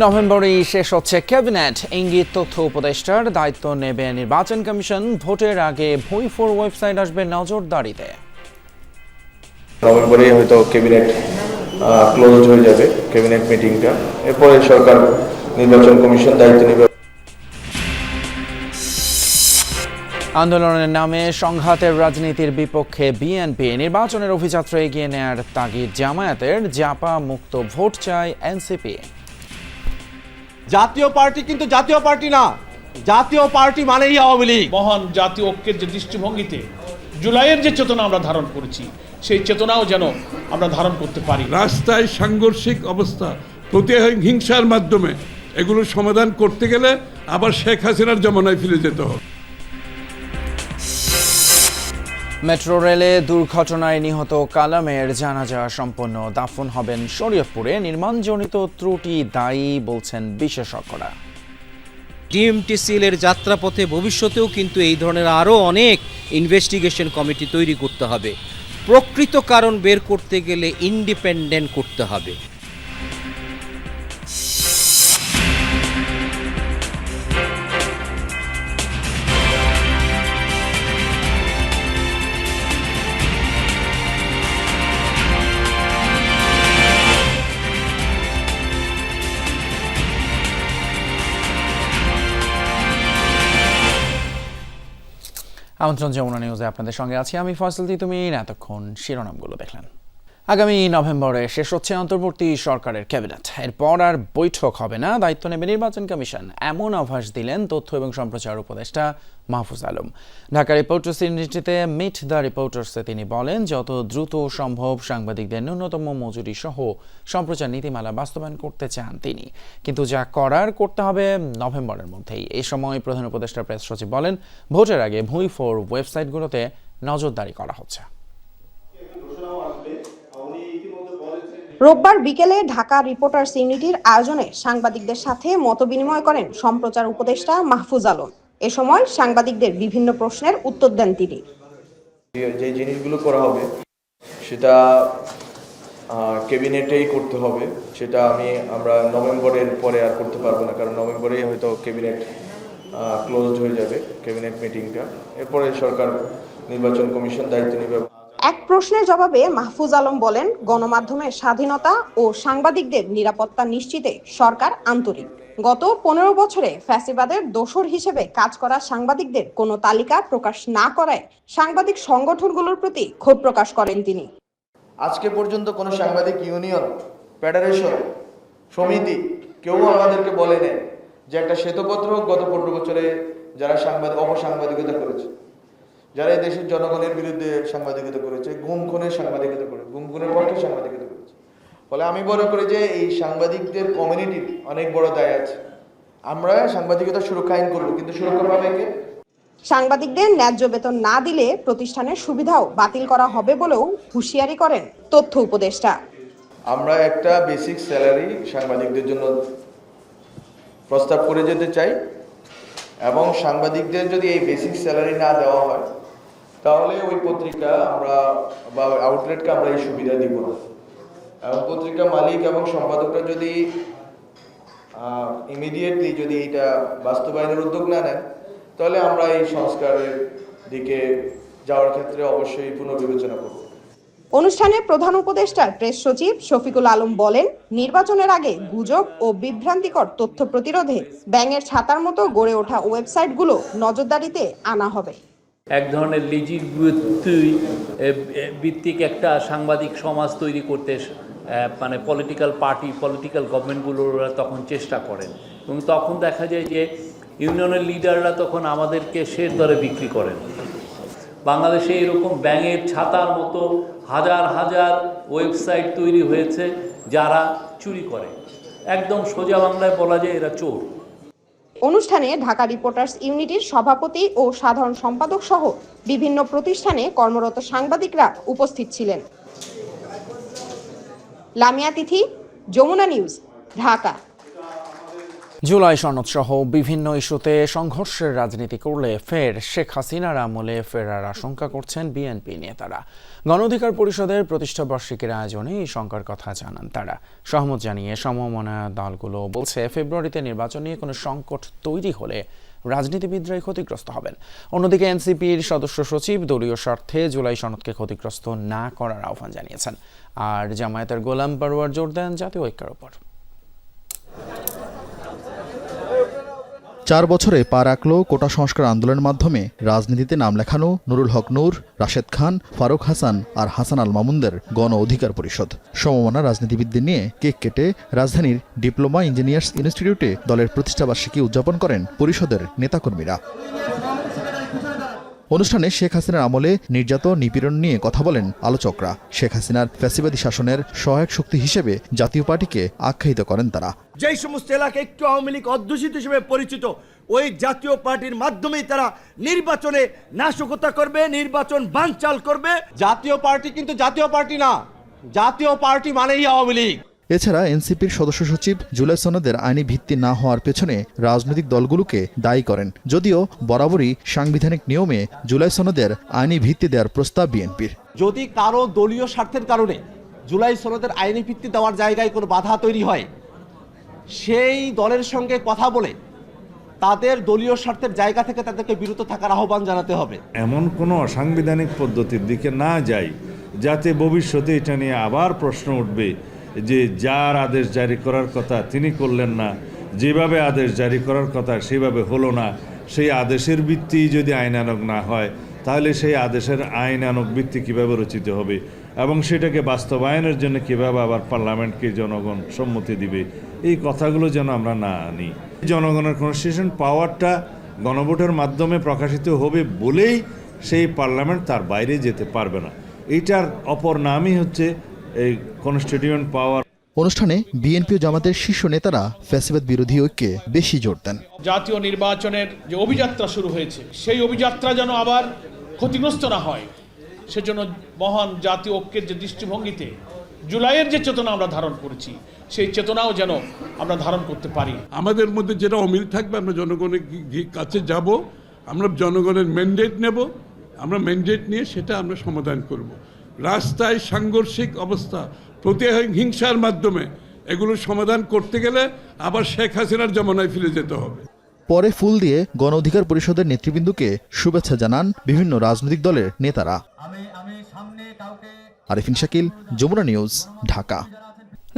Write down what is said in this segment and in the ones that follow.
নভেম্বরেই শেষ হচ্ছে ক্যাবিনেট। ইঙ্গিত তথ্য উপদেষ্টার দায়িত্ব নেবে নির্বাচন কমিশন। ভোটের আগে ভুই ফোর ওয়েবসাইট আসবে নজরদারিতে। নভেম্বরে হয়তো ক্যাবিনেট ক্লোজ হয়ে যাবে ক্যাবিনেট মিটিংটা। এরপরে সরকার নির্বাচন কমিশন দায়িত্ব নেবে। আন্দোলনের নামে সংঘাতের রাজনীতির বিপক্ষে বিএনপি নির্বাচনের অভিযাত্রা এগিয়ে নেয়ার তাগিদ জামায়াতের। জাপা মুক্ত ভোট চায় এনসিপি। জাতীয় পার্টি কিন্তু জাতীয় পার্টি না। জাতীয় পার্টি মানেই আওয়ামী লীগ। মহান জাতীয় ঐক্যের যে দৃষ্টিভঙ্গিতে জুলাইয়ের যে চেতনা আমরা ধারণ করেছি সেই চেতনাও যেন আমরা ধারণ করতে পারি। রাস্তায় সাংঘর্ষিক অবস্থা প্রতিহিংসার মাধ্যমে। এগুলো সমাধান করতে গেলে আবার শেখ হাসিনার জমানায় ফিরে যেতে হবে। মেট্রো রেলে দুর্ঘটনায় নিহত কালামের জানাজা সম্পন্ন। দাফন হবেন শরীয়তপুরে। নির্মাণজনিত ত্রুটি দায়ী বলছেন বিশেষজ্ঞরা। ডিএমটিসিএল এর যাত্রাপথে ভবিষ্যতেও কিন্তু এই ধরনের আরও অনেক ইনভেস্টিগেশন কমিটি তৈরি করতে হবে। প্রকৃত কারণ বের করতে গেলে ইন্ডিপেন্ডেন্ট করতে হবে। আমন্ত্রণ যমুনা নিউজে আপনাদের সঙ্গে আছি। আমি ফয়সল তুমি এতক্ষণ শিরোনামগুলো দেখলেন। আগামী নভেম্বরে শেষ হচ্ছে অন্তর্বর্তী সরকারের ক্যাবিনেট। এরপর আর বৈঠক হবে না, দায়িত্ব নেবে নির্বাচন কমিশন, এমন আভাস দিলেন তথ্য এবং সম্প্রচার উপদেষ্টা মাহফুজ আলম। ঢাকা রিপোর্টার্স ইউনিটিতে মিট দ্য রিপোর্টার্সে তিনি বলেন, যত দ্রুত সম্ভব সাংবাদিকদের ন্যূনতম মজুরি সহ সম্প্রচার নীতিমালা বাস্তবায়ন করতে চান তিনি। কিন্তু যা করার করতে হবে নভেম্বরের মধ্যেই। এই সময় প্রধান উপদেষ্টা প্রেস সচিব বলেন, ভোটের আগে ভুঁই ফোর ওয়েবসাইটগুলোতে নজরদারি করা হচ্ছে। রোববার বিকেলে ঢাকা রিপোর্টার্স ইউনিটির আয়োজনে সাংবাদিকদের সাথে মতবিনিময় করেন সম্প্রচার উপদেষ্টা মাহফুজ আলম। এ সময় সাংবাদিকদের বিভিন্ন প্রশ্নের উত্তর দেন তিনি। যে জিনিসগুলো করা হবে, সেটা ক্যাবিনেটেই করতে হবে। সেটা আমি, আমরা নভেম্বরের পরে আর করতে পারব না, কারণ নভেম্বরেই হয়তো ক্যাবিনেট ক্লোজ হয়ে যাবে, ক্যাবিনেট মিটিংটা এরপরে সরকার, নির্বাচন কমিশন দায়িত্ব নেবে। এক প্রশ্নের জবাবে মাহফুজ আলম বলেন গণমাধ্যমের স্বাধীনতা ও সাংবাদিকদের নিরাপত্তা নিশ্চিতে সরকার আন্তরিক। গত পনেরো বছরে ফ্যাসিবাদের দোষর হিসেবে কাজ করা সাংবাদিকদের কোনো তালিকা প্রকাশ না করায় সাংবাদিক সংগঠনগুলোর প্রতি ক্ষোভ প্রকাশ করেন তিনি। আজকে পর্যন্ত কোনো সাংবাদিক ইউনিয়ন, ফেডারেশন, সমিতি কেউ আমাদেরকে বলে যে একটা শ্বেতপত্র গত পনেরো বছরে যারা সাংবাদিক, অপসাংবাদিকতা করেছে। যারা এই দেশের জনগণের বিরুদ্ধে সাংবাদিকতা করেছে গুম খুনের সাংবাদিকতা করে গুম খুনের পক্ষে সাংবাদিকতা করেছে। ফলে আমি মনে করি যে এই সাংবাদিকদের কমিউনিটির অনেক বড় দায় আছে। আমরা সাংবাদিকতা সুরক্ষা আইন করব কিন্তু সুরক্ষা পাবে কে? সাংবাদিকদের ন্যায্য বেতন না দিলে প্রতিষ্ঠানের সুবিধাও বাতিল করা হবে বলেও হুঁশিয়ারি করেন তথ্য উপদেষ্টা। আমরা একটা বেসিক স্যালারি সাংবাদিকদের জন্য প্রস্তাব করে যেতে চাই এবং সাংবাদিকদের যদি এই বেসিক স্যালারি না দেওয়া হয় তাহলে ওই পত্রিকা আমরা বা আউটলেটকে আমরা এই সুবিধা দিব না। পত্রিকা মালিক এবং সম্পাদকরা যদি ইমিডিয়েটলি যদি এটা বাস্তবায়নের উদ্যোগ না নেন, তাহলে আমরা এই সংস্কারের দিকে যাওয়ার ক্ষেত্রে অবশ্যই পুনর্বিবেচনা করব। অনুষ্ঠানে প্রধান উপদেষ্টার প্রেস সচিব শফিকুল আলম বলেন, নির্বাচনের আগে গুজব ও বিভ্রান্তিকর তথ্য প্রতিরোধে ব্যাঙের ছাতার মতো গড়ে ওঠা ওয়েবসাইটগুলো নজরদারিতে আনা হবে। এক ধরনের লিজির ভিত্তি ভিত্তিক একটা সাংবাদিক সমাজ তৈরি করতে মানে পলিটিক্যাল পার্টি পলিটিক্যাল গভর্নমেন্টগুলোরা তখন চেষ্টা করেন। এবং তখন দেখা যায় যে ইউনিয়নের লিডাররা তখন আমাদেরকে শের দরে বিক্রি করেন। বাংলাদেশে এরকম ব্যাঙের ছাতার মতো হাজার হাজার ওয়েবসাইট তৈরি হয়েছে যারা চুরি করে। একদম সোজা বাংলায় বলা যায় এরা চোর। অনুষ্ঠানে ঢাকা রিপোর্টার্স ইউনিটির সভাপতি ও সাধারণ সম্পাদক সহ বিভিন্ন প্রতিষ্ঠানে কর্মরত সাংবাদিকরা উপস্থিত ছিলেন। লামিয়া তিথি, যমুনা নিউজ, ঢাকা। জুলাই সনদ সহ বিভিন্ন ইস্যুতে সংঘর্ষের রাজনীতি করলে ফের শেখ হাসিনার আমলে ফেরার আশঙ্কা করছেন বিএনপি নেতারা। গণ অধিকার পরিষদের প্রতিষ্ঠা বার্ষিকীর আয়োজনে এই শঙ্কার কথা জানান তারা। সহমত জানিয়ে সমমনা দলগুলো বলছে, ফেব্রুয়ারিতে নির্বাচন নিয়ে কোনো সংকট তৈরি হলে রাজনীতিবিদরাই ক্ষতিগ্রস্ত হবেন। অন্যদিকে এনসিপির সদস্য সচিব দলীয় স্বার্থে জুলাই সনদকে ক্ষতিগ্রস্ত না করার আহ্বান জানিয়েছেন। আর জামায়াতের গোলাম পারোয়ার জোর দেন জাতীয় ঐক্যের ওপর। চার বছরে পা রাখল কোটা সংস্কার আন্দোলনের মাধ্যমে। রাজনীতিতে নাম লেখানো নুরুল হক নূর, রাশেদ খান, ফারুক হাসান আর হাসান আল মামুনদের গণ অধিকার পরিষদ। সমমনা রাজনীতিবিদদের নিয়ে কেক কেটে রাজধানীর ডিপ্লোমা ইঞ্জিনিয়ার্স ইনস্টিটিউটে দলের প্রতিষ্ঠাবার্ষিকী উদযাপন করেন পরিষদের নেতাকর্মীরা। অনুষ্ঠানে শেখ হাসিনার আমলে নির্যাতন নিপীড়ন নিয়ে কথা বলেন আলোচকরা। শেখ হাসিনার ফ্যাসিবাদী শাসনের সহায়ক শক্তি হিসেবে জাতীয় পার্টিকে আখ্যায়িত করেন তারা। যেই সমস্ত এলাকা একটু আওয়ামী লীগ অধ্যুষিত হিসেবে পরিচিত ওই জাতীয় পার্টির মাধ্যমেই তারা নির্বাচনে নাশকতা করবে নির্বাচন বানচাল করবে। জাতীয় পার্টি কিন্তু জাতীয় পার্টি না। জাতীয় পার্টি মানেই আওয়ামী লীগ। এছাড়া এনসিপির সদস্য সচিব জুলাই সনদের আইনি ভিত্তি না হওয়ার পেছনে রাজনৈতিক দলগুলোকে দায়ী করেন। যদিও বরাবরই সাংবিধানিক নিয়মে জুলাই সনদের আইনি ভিত্তি দেওয়ার প্রস্তাব বিএনপির। যদি কারও দলীয় স্বার্থের কারণে জুলাই সনদের আইনি ভিত্তি দেওয়ার জায়গায় কোনো বাধা তৈরি হয় সেই দলের সঙ্গে কথা বলে তাদের দলীয় স্বার্থের জায়গা থেকে তাদেরকে বিরত থাকার আহ্বান জানাতে হবে। এমন কোনো অসাংবিধানিক পদ্ধতির দিকে না যাই যাতে ভবিষ্যতে এটা নিয়ে আবার প্রশ্ন উঠবে যে যার আদেশ জারি করার কথা তিনি করলেন না, যেভাবে আদেশ জারি করার কথা সেভাবে হলো না। সেই আদেশের ভিত্তি যদি আইনানক না হয়, তাহলে সেই আদেশের আইনানক ভিত্তি কীভাবে রচিত হবে এবং সেটাকে বাস্তবায়নের জন্য কীভাবে আবার পার্লামেন্টকে জনগণ সম্মতি দিবে? এই কথাগুলো যেন আমরা না আনি। জনগণের কনস্টিটিউশন পাওয়ারটা গণভোটের মাধ্যমে প্রকাশিত হবে বলেই সেই পার্লামেন্ট তার বাইরে যেতে পারবে না। এইটার অপর নামই হচ্ছে এই কনস্টিটিউয়েন্ট পাওয়ার অনুষ্ঠানে বিএনপি ও জামাতের শীর্ষ নেতারা ফ্যাসিবাদ বিরোধী ঐক্যে বেশি জোর দেন। জাতীয় নির্বাচনের যে অভিযাত্রা শুরু হয়েছে সেই অভিযাত্রা যেন আবার ক্ষতিগ্রস্ত না হয় সেজন্য মহান জাতীয় ঐক্যের যে দৃষ্টিভঙ্গিতে জুলাইয়ের যে চেতনা আমরা ধারণ করেছি সেই চেতনাও যেন আমরা ধারণ করতে পারি। আমাদের মধ্যে যেটা অমিল থাকবে আমরা জনগণের কাছে যাব আমরা জনগণের ম্যান্ডেট নেব আমরা ম্যান্ডেট নিয়ে সেটা আমরা সমাধান করব। রাস্তায় সাংঘর্ষিক অবস্থা প্রতিহিংসার মাধ্যমে এগুলো সমাধান করতে গেলে আবার শেখ হাসিনার জমানায় ফিরে যেতে হবে। পরে ফুল দিয়ে গণ অধিকার পরিষদের নেতৃবৃন্দকে শুভেচ্ছা জানান বিভিন্ন রাজনৈতিক দলের নেতারা। আরিফিন শাকিল যমুনা নিউজ ঢাকা।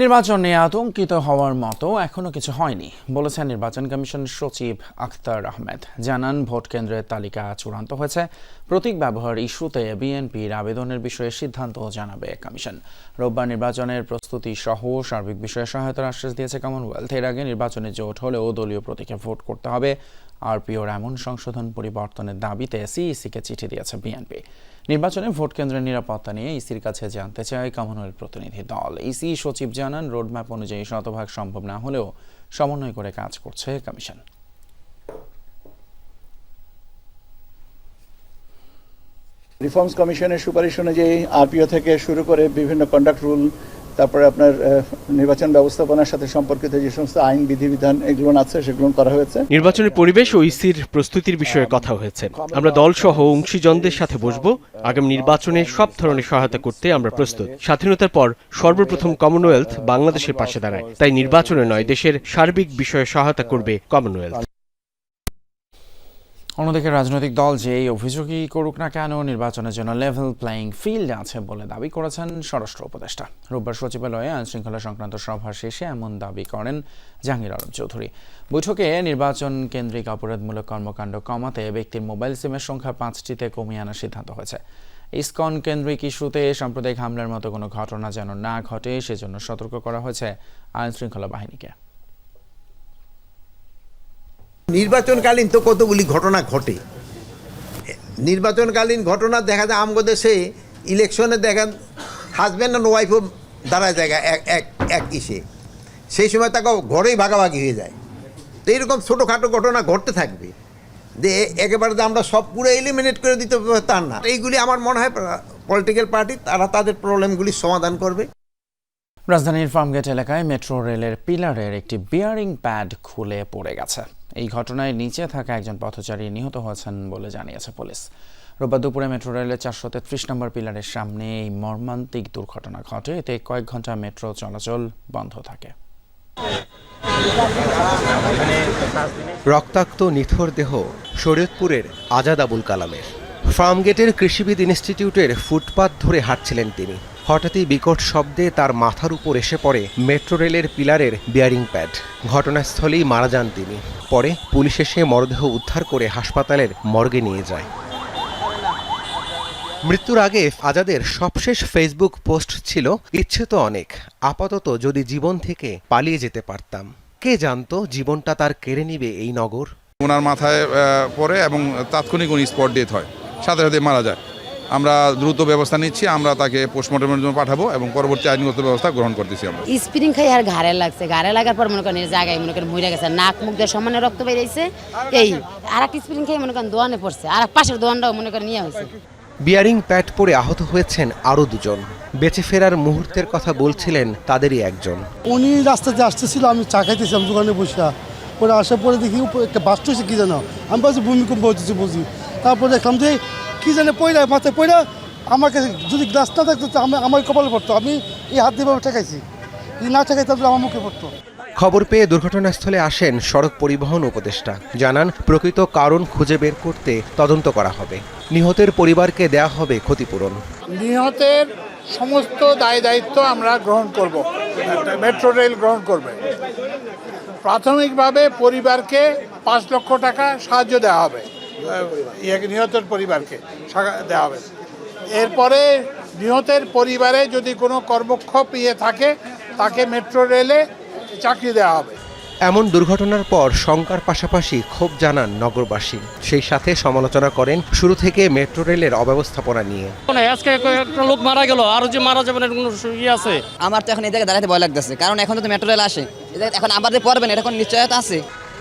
নির্বাচন নিয়ে আতঙ্কিত হওয়ার মতো এখনও কিছু হয়নি, বলেছেন নির্বাচন কমিশনের সচিব আখতার আহমেদ। জানান, ভোট কেন্দ্রের তালিকা চূড়ান্ত হয়েছে। প্রতীক ব্যবহার ইস্যুতে বিএনপির আবেদনের বিষয়ে সিদ্ধান্ত জানাবে কমিশন। রোববার নির্বাচনের প্রস্তুতি সহ সার্বিক বিষয়ে সহায়তার আশ্বাস দিয়েছে কমনওয়েলথ এর আগে নির্বাচনে জোট হলেও দলীয় প্রতীকে ভোট করতে হবে। আরপিওর এমন সংশোধন পরিবর্তনের দাবিতে সিইসিকে চিঠি দিয়েছে বিএনপি। নির্বাচনে ভোট কেন্দ্রের নিরাপত্তা নিয়ে ইসির কাছে জানতে চায় কমনওয়েলথ প্রতিনিধি দল। ইসি সচিব জানান, রোডম্যাপ অনুযায়ী শতভাগ সম্ভব না হলেও সমন্বয় করে কাজ করছে কমিশন। রিফর্মস কমিশনের সুপারিশ অনুযায়ী আরপিও থেকে শুরু করে বিভিন্ন কন্ডাক্ট রুল তারপরে আপনার নির্বাচন ব্যবস্থাপনার সাথে সম্পর্কিত যে সমস্ত আইন, বিধিবিধান এগুলো আছে, সেগুলো করা হয়েছে। নির্বাচনের পরিবেশ ও ইসির প্রস্তুতির বিষয়ে কথা হয়েছে। আমরা দল সহ অংশীজনদের সাথে বসবো। আগামী নির্বাচনে সব ধরনের সহায়তা করতে আমরা প্রস্তুত। স্বাধীনতার পর সর্বপ্রথম কমনওয়েলথ বাংলাদেশের পাশে দাঁড়ায়। তাই নির্বাচনে নয়, দেশের সার্বিক বিষয়ে সহায়তা করবে কমনওয়েলথ অন্যদিকে রাজনৈতিক দল যে এই অভিযোগই করুক না কেন নির্বাচনের জন্য লেভেল প্লেয়িং ফিল্ড আছে বলে দাবি করেছেন স্বরাষ্ট্র উপদেষ্টা। রোববার সচিবালয়ে আইন শৃঙ্খলা সংক্রান্ত সভা শেষে এমন দাবি করেন জাহাঙ্গীর আলম চৌধুরী। বৈঠকে নির্বাচন কেন্দ্রিক অপরাধমূলক কর্মকাণ্ড কমাতে ব্যক্তির মোবাইল সিমের সংখ্যা পাঁচটিতে কমিয়ে আনার সিদ্ধান্ত হয়েছে। ইসকন কেন্দ্রিক ইস্যুতে সাম্প্রদায়িক হামলার মতো কোনো ঘটনা যেন না ঘটে, সেজন্য সতর্ক করা হয়েছে আইন শৃঙ্খলা বাহিনীকে। নির্বাচনকালীন তো কতগুলি ঘটনা ঘটে? নির্বাচনকালীন ঘটনা দেখা যায় আমগো দেশে, ইলেকশনে দেখেন হাজব্যান্ড অ্যান্ড ওয়াইফও দাঁড়ায় জায়গা এক এক এক ইসে। সেই সময় তাকে ঘরেই ভাগাভাগি হয়ে যায়। তো এইরকম ছোটোখাটো ঘটনা ঘটতে থাকবে। যে একেবারে যে আমরা সব পুরো এলিমিনেট করে দিতে তার না। এইগুলি আমার মনে হয় পলিটিক্যাল পার্টি তারা তাদের প্রবলেমগুলি সমাধান করবে। রাজধানীর ফার্মগেট এলাকায় মেট্রো রেলের পিলারের একটি বিয়ারিং প্যাড খুলে পড়ে গেছে। এই ঘটনায় নিচে থাকা একজন পথচারী নিহত হয়েছেন বলে জানিয়েছে পুলিশ। রোববার দুপুরে মেট্রো রেলের চারশো তেত্রিশ নম্বর পিলারের সামনে এই মর্মান্তিক দুর্ঘটনা ঘটে। এতে কয়েক ঘণ্টা মেট্রো চলাচল বন্ধ থাকে। রক্তাক্ত নিথর দেহ শরীয়তপুরের আজাদ আবুল কালামের। ফার্মগেটের কৃষিবিদ ইনস্টিটিউটের ফুটপাত ধরে হাঁটছিলেন তিনি। হঠাৎই বিকট শব্দে তার মাথার উপর এসে পড়ে মেট্রো রেলের পিলারের বিয়ারিং প্যাড। ঘটনাস্থলেই মারা যান তিনি। পরে পুলিশ এসে মরদেহ উদ্ধার করে হাসপাতালের মর্গে নিয়ে যায়। মৃত্যুর আগে আজাদের সবশেষ ফেসবুক পোস্ট ছিল, ইচ্ছে তো অনেক, আপাতত যদি জীবন থেকে পালিয়ে যেতে পারতাম। কে জানতো জীবনটা তার কেড়ে নিবে এই নগর? ওনার মাথায় পড়ে এবং তাৎক্ষণিক উনি স্পট ডেথ হয়। সাথে সাথে মারা যায়। আমরা দ্রুত ব্যবস্থা নিচ্ছি আমরা তাকে পোস্টমর্টমের জন্য পাঠাবো এবং পরবর্তী আইনগত ব্যবস্থা গ্রহণ করতেছি আমরা। স্প্রিং খাই আর ঘাড়ে লাগছে। ঘাড়ে লাগার পর মনে করেন এই জায়গায় মনে করেন মরে গেছে নাক মুখ দিয়ে সমানে রক্ত বেরিয়েছে। এই আর একটা স্প্রিং খাই মনে করেন দোয়ানে পড়ছে আর পাশের দোয়ানটাও মনে করেন নিয়ে হয়েছে। বিয়ারিং প্যাড পরে আহত হয়েছেন আরও দুজন। বেঁচে ফেরার মুহূর্তের কথা বলছিলেন তাদেরই একজন। উনি রাস্তাতে আসতেছিল আমি চা খাইতেছিলাম দোকানে বসে পরে আসার পরে দেখি একটা বাস্ট হয়েছে কি জানো আমি বলছি ভূমিকম্প হচ্ছে বুঝি। তারপরে দেখলাম যে কি জানে পয়লা মাথায় পয়লা আমাকে যদি গ্লাস না থাকতো আমি আমার কপালে পড়তো। আমি এই হাত দিয়ে ঠেকাইছি। যদি না ঠেকাই তাহলে আমার মুখে পড়তো। খবর পেয়ে দুর্ঘটনাস্থলে আসেন সড়ক পরিবহন উপদেষ্টা। জানান প্রকৃত কারণ খুঁজে বের করতে তদন্ত করা হবে। নিহতের পরিবারকে দেয়া হবে ক্ষতিপূরণ। নিহতের সমস্ত দায় দায়িত্ব আমরা গ্রহণ করব। মেট্রো রেল গ্রহণ করবে। প্রাথমিকভাবে পরিবারকে পাঁচ লক্ষ টাকা সাহায্য দেওয়া হবে। ইয়ে নিহতের পরিবারকে দেওয়া হবে। এরপরে নিহতের পরিবারে যদি কোনো কর্মক্ষোভ ইয়ে থাকে তাকে মেট্রো রেলে চাকরি দেওয়া হবে। এমন দুর্ঘটনার পর শঙ্কার পাশাপাশি ক্ষোভ জানান নগরবাসী। সেই সাথে সমালোচনা করেন শুরু থেকে মেট্রো রেলের অব্যবস্থাপনা নিয়ে। আজকে একটা লোক মারা গেল আরও যে মারা যাবেন কোনো ইয়ে আছে? আমার তো এখন এই জায়গায় দাঁড়াতে ভয় লাগতেছে কারণ এখন তো মেট্রো রেল আসে। এখন আবার যে পড়বেন এটা কোনো নিশ্চয়তা আছে।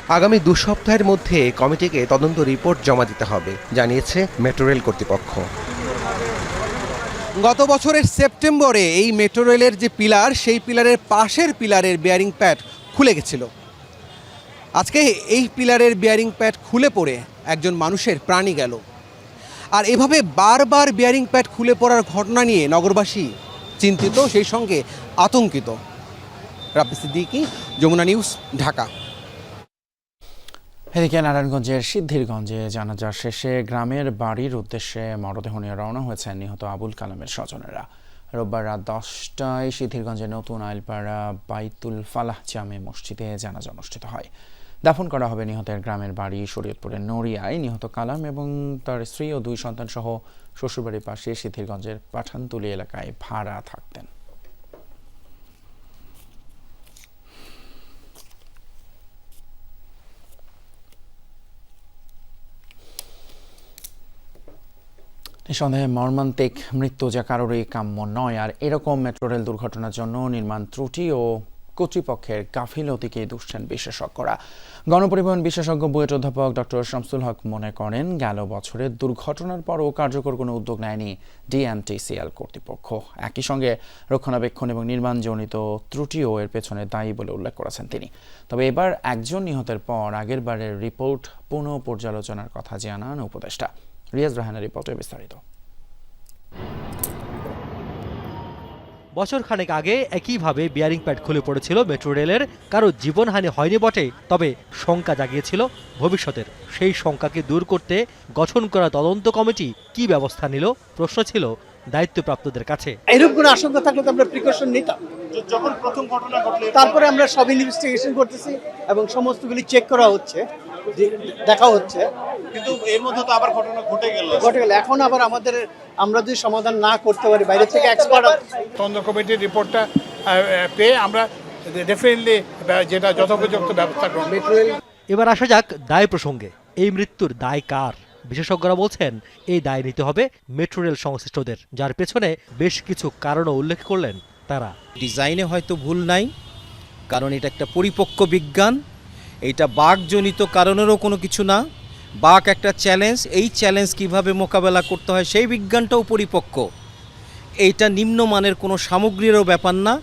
আগামী দু সপ্তাহের মধ্যে কমিটিকে তদন্ত রিপোর্ট জমা দিতে হবে, জানিয়েছে মেট্রো রেল কর্তৃপক্ষ। গত বছরের সেপ্টেম্বরে এই মেট্রো রেলের যে পিলার, সেই পিলারের পাশের পিলারের বিয়ারিং প্যাড খুলে গেছিল। আজকে এই পিলারের বিয়ারিং প্যাড খুলে পড়ে একজন মানুষের প্রাণী গেল। আর এভাবে বারবার বিয়ারিং প্যাড খুলে পড়ার ঘটনা নিয়ে নগরবাসী চিন্তিত, সেই সঙ্গে আতঙ্কিত। রাব্বি সিদ্দিকি, যমুনা নিউজ, ঢাকা। এদিকে নারায়ণগঞ্জের সিদ্ধিরগঞ্জে জানাজা শেষে গ্রামের বাড়ির উদ্দেশ্যে মরদেহ নিয়ে রওনা হয়েছেন নিহত আবুল কালামের স্বজনেরা। রোববার রাত দশটায় সিদ্ধিরগঞ্জের নতুন আইলপাড়া বাইতুল ফালাহ জামে মসজিদে জানাজা অনুষ্ঠিত হয়। দাফন করা হবে নিহতের গ্রামের বাড়ি শরীয়তপুরের নড়িয়ায়। নিহত কালাম এবং তার স্ত্রী ও দুই সন্তান সহ শ্বশুরবাড়ির পাশে সিদ্ধিরগঞ্জের পাঠানতুলি এলাকায় ভাড়া থাকতেন নিঃসন্দেহে মর্মান্তিক মৃত্যু যা কারোরই কাম্য নয়, আর এরকম মেট্রো রেল দুর্ঘটনার জন্য নির্মাণ ত্রুটি ও কর্তৃপক্ষের গাফিলতিকে দুষছেন বিশেষজ্ঞরা। গণপরিবহন বিশেষজ্ঞ, বুয়েট অধ্যাপক ডক্টর শামসুল হক মনে করেন, গেল বছরের দুর্ঘটনার পরও কার্যকর কোনো উদ্যোগ নেয়নি ডিএমটিসিএল কর্তৃপক্ষ। একই সঙ্গে রক্ষণাবেক্ষণ এবং নির্মাণজনিত ত্রুটিও এর পেছনে দায়ী বলে উল্লেখ করেছেন তিনি। তবে এবার একজন নিহতের পর আগের বারের রিপোর্ট পুনঃ পর্যালোচনার কথা জানান উপদেষ্টা। রিয়াজ রাহানের রিপোর্টে বিস্তারিত। বছর খানেক আগে একইভাবে বিয়ারিং প্যাড খুলে পড়েছিল মেট্রো রেলের। কারও জীবনহানি হয়নি বটে তবে শঙ্কা জাগিয়েছিল ভবিষ্যতের। সেই শঙ্কাকে দূর করতে গঠন করা তদন্ত কমিটি কি ব্যবস্থা নিল? প্রশ্ন ছিল দায়িত্বপ্রাপ্তদের কাছে। এরকম কোনো আশঙ্কা থাকলে তো আমরা প্রিকশন নিতাম। যখন প্রথম ঘটনা ঘটলো তারপরে আমরা সব ইনভেস্টিগেশন করতেছি এবং সমস্তগুলি চেক করা হচ্ছে। দেখা হচ্ছে। কিন্তু এর মধ্যে তো আবার ঘটনা ঘটে গেল। ঘটে গেল। এখন আবার আমাদের আমরা যদি সমাধান না করতে পারি বাইরে থেকে এক্সপার্ট তদন্ত কমিটির রিপোর্টটা পেয়ে আমরা ডেফিনেটলি যেটা যথোপযুক্ত ব্যবস্থা গ্রহণ এবার আসা যাক দায় প্রসঙ্গে। এই মৃত্যুর দায় কার? বিশেষজ্ঞরা বলছেন এই দায় নিতে হবে মেট্রো রেল সংশ্লিষ্টদের যার পেছনে বেশ কিছু কারণও উল্লেখ করলেন তারা। ডিজাইনে হয়তো ভুল নাই কারণ এটা একটা পরিপক্ক বিজ্ঞান। এইটা বাঘজনিত কারণেরও কোনো কিছু না। বাঘ একটা চ্যালেঞ্জ এই চ্যালেঞ্জ কীভাবে মোকাবেলা করতে হয় সেই বিজ্ঞানটাও পরিপক্ক। এইটা নিম্নমানের কোনো সামগ্রীরও ব্যাপার না।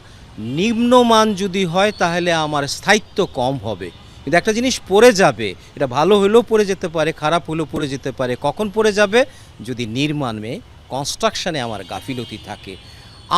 নিম্নমান যদি হয় তাহলে আমার স্থায়িত্ব কম হবে। কিন্তু একটা জিনিস পড়ে যাবে, এটা ভালো হলেও পড়ে যেতে পারে, খারাপ হলেও পড়ে যেতে পারে। কখন পড়ে যাবে? যদি নির্মাণে কনস্ট্রাকশানে আমার গাফিলতি থাকে।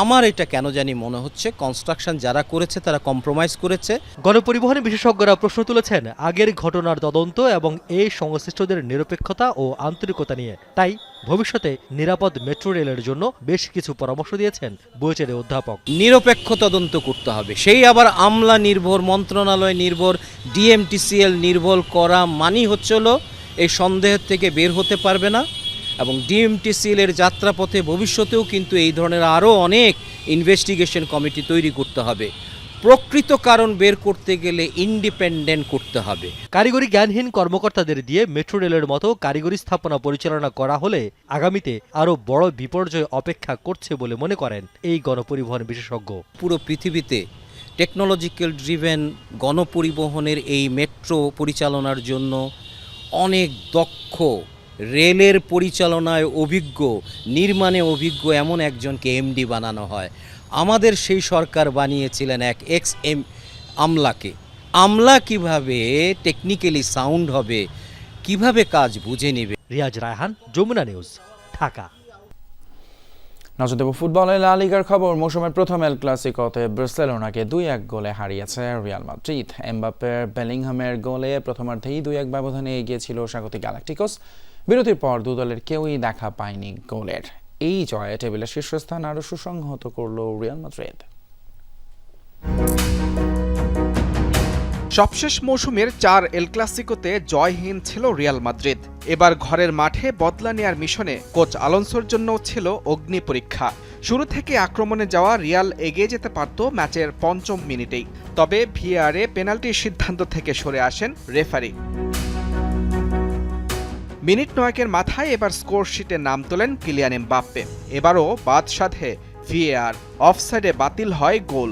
আমার এটা কেন জানি মনে হচ্ছে কনস্ট্রাকশন যারা করেছে তারা কম্প্রোমাইজ করেছে। গণপরিবহনে বিশেষজ্ঞরা প্রশ্ন তুলেছেন আগের ঘটনার তদন্ত এবং এই সংশ্লিষ্টদের নিরপেক্ষতা ও আন্তরিকতা নিয়ে। তাই ভবিষ্যতে নিরাপদ মেট্রো রেলের জন্য বেশ কিছু পরামর্শ দিয়েছেন বইচের অধ্যাপক। নিরপেক্ষ তদন্ত করতে হবে। সেই আবার আমলা নির্ভর মন্ত্রণালয় নির্ভর ডিএমটিসিএল নির্ভর করা মানি হচ্ছে হলো এই সন্দেহের থেকে বের হতে পারবে না। এবং ডিএমটিসিএল এর যাত্রাপথে ভবিষ্যতেও কিন্তু এই ধরনের আরও অনেক ইনভেস্টিগেশন কমিটি তৈরি করতে হবে। প্রকৃত কারণ বের করতে গেলে ইন্ডিপেন্ডেন্ট করতে হবে। কারিগরি জ্ঞানহীন কর্মকর্তাদের দিয়ে মেট্রো রেলের মতো কারিগরি স্থাপনা পরিচালনা করা হলে আগামীতে আরও বড় বিপর্যয় অপেক্ষা করছে বলে মনে করেন এই গণপরিবহন বিশেষজ্ঞ। পুরো পৃথিবীতে টেকনোলজিক্যাল ড্রিভেন গণপরিবহনের এই মেট্রো পরিচালনার জন্য অনেক দক্ষ রেলের পরিচালনায় অভিজ্ঞ নির্মাণে অভিজ্ঞ এমন একজনকে এমডি বানানো হয়। আমাদের সেই সরকার বানিয়েছিলেন এক এক্স এম আমলাকে। আমলা কীভাবে টেকনিক্যালি সাউন্ড হবে কীভাবে কাজ বুঝে নেবে? রিয়াজ রায়হান যমুনা নিউজ ঢাকা। নজর দেব ফুটবলে লা লিগার খবর। মৌসুমের প্রথম এল ক্লাসিকোতে ব্রুসেলোনাকে দুই এক গোলে হারিয়েছে রিয়াল মাদ্রিদ। এমবাপ্পের বেলিংহামের গোলে প্রথমার্ধেই দুই এক ব্যবধানে এগিয়ে ছিল স্বাগতিক গ্যালাক্টিকোস বিরতির পর দু দলের কেউই দেখা পায়নি গোলের। এই জয়ে টেবিলের শীর্ষস্থান আরও সুসংহত করল রিয়াল মাদ্রিদ। সবশেষ মৌসুমের চার এল ক্লাসিকোতে জয়হীন ছিল রিয়াল মাদ্রিদ। এবার ঘরের মাঠে বদলা নেয়ার মিশনে কোচ আলোনসোর জন্য ছিল অগ্নি পরীক্ষা। শুরু থেকে আক্রমণে যাওয়া রিয়াল এগিয়ে যেতে পারত ম্যাচের পঞ্চম মিনিটেই। তবে ভিআরে পেনাল্টির সিদ্ধান্ত থেকে সরে আসেন রেফারি। মিনিট নয়েকের মাথায় এবার স্কোর শিটে নাম তোলেন কিলিয়ান এমবাপ্পে। এবারও বাদ সাধে ভিএআর অফসাইডে বাতিল হয় গোল।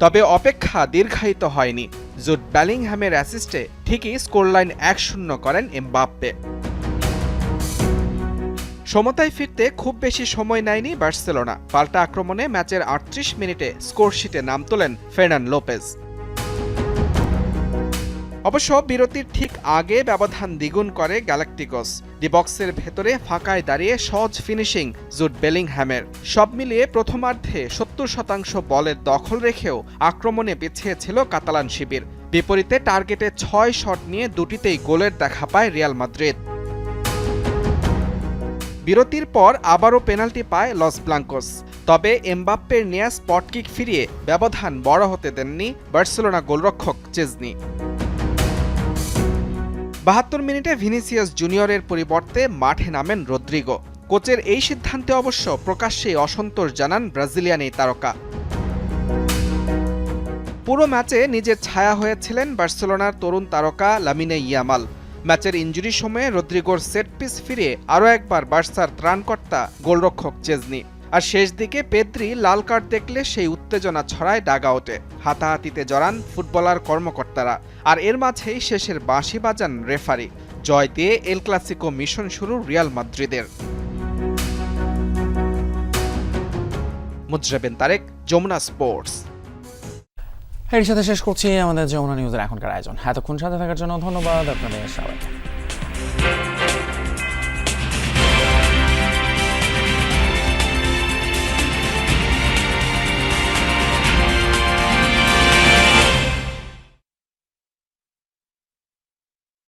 তবে অপেক্ষা দীর্ঘায়িত হয়নি। জুট ব্যালিংহ্যামের অ্যাসিস্টে ঠিকই স্কোরলাইন এক শূন্য করেন এমবাপ্পে। সমতায় ফিরতে খুব বেশি সময় নেয়নি বার্সেলোনা। পাল্টা আক্রমণে ম্যাচের আটত্রিশ মিনিটে স্কোরশিটে নাম তোলেন ফের্নান লোপেজ। অবশ্য বিরতির ঠিক আগে ব্যবধান দ্বিগুণ করে গ্যালাক্টিকস। ডিবক্সের ভেতরে ফাঁকায় দাঁড়িয়ে সহজ ফিনিশিং জুট বেলিংহ্যামের সব মিলিয়ে প্রথমার্ধে সত্তর শতাংশ বলের দখল রেখেও আক্রমণে পিছিয়ে ছিল কাতালান শিবির। বিপরীতে টার্গেটে ছয় শট নিয়ে দুটিতেই গোলের দেখা পায় রিয়াল মাদ্রিদ। বিরতির পর আবারও পেনাল্টি পায় লস ব্লাঙ্কোস। তবে এমবাপ্পের নেয়া স্পটকিক ফিরিয়ে ব্যবধান বড় হতে দেননি বার্সেলোনা গোলরক্ষক চেজনি। বাহাত্তর মিনিটে ভিনিসিয়াস জুনিয়রের পরিবর্তে মাঠে নামেন রদ্রিগো। কোচের এই সিদ্ধান্তে অবশ্য প্রকাশ্যেই অসন্তোষ জানান ব্রাজিলিয়ান এই তারকা। পুরো ম্যাচে নিজের ছায়া হয়েছিলেন বার্সেলোনার তরুণ তারকা লামিনে ইয়ামাল। ম্যাচের ইঞ্জুরি সময়ে রদ্রিগোর সেট পিস ফিরে আরও একবার বার্সার ত্রাণকর্তা গোলরক্ষক চেজনি। আর শেষ দিকে পেদ্রি লাল কার্ড দেখলে সেই উত্তেজনা ছড়ায় ডাগাউটে হাতাহাতিতে জড়ান ফুটবলার কর্মকর্তারা। আর এর মাঝেই শেষের বাঁশি বাজান রেফারি। জয় দিয়ে এল ক্লাসিকো মিশন শুরু রিয়াল মাদ্রিদের। মুজরাবেন তারেক, যমুনা স্পোর্টস। এর সাথে শেষ করছি আমাদের যমুনা নিউজের এখনকার আয়োজন। এতক্ষণ সাথে থাকার জন্য ধন্যবাদ আপনাদের সবাইকে।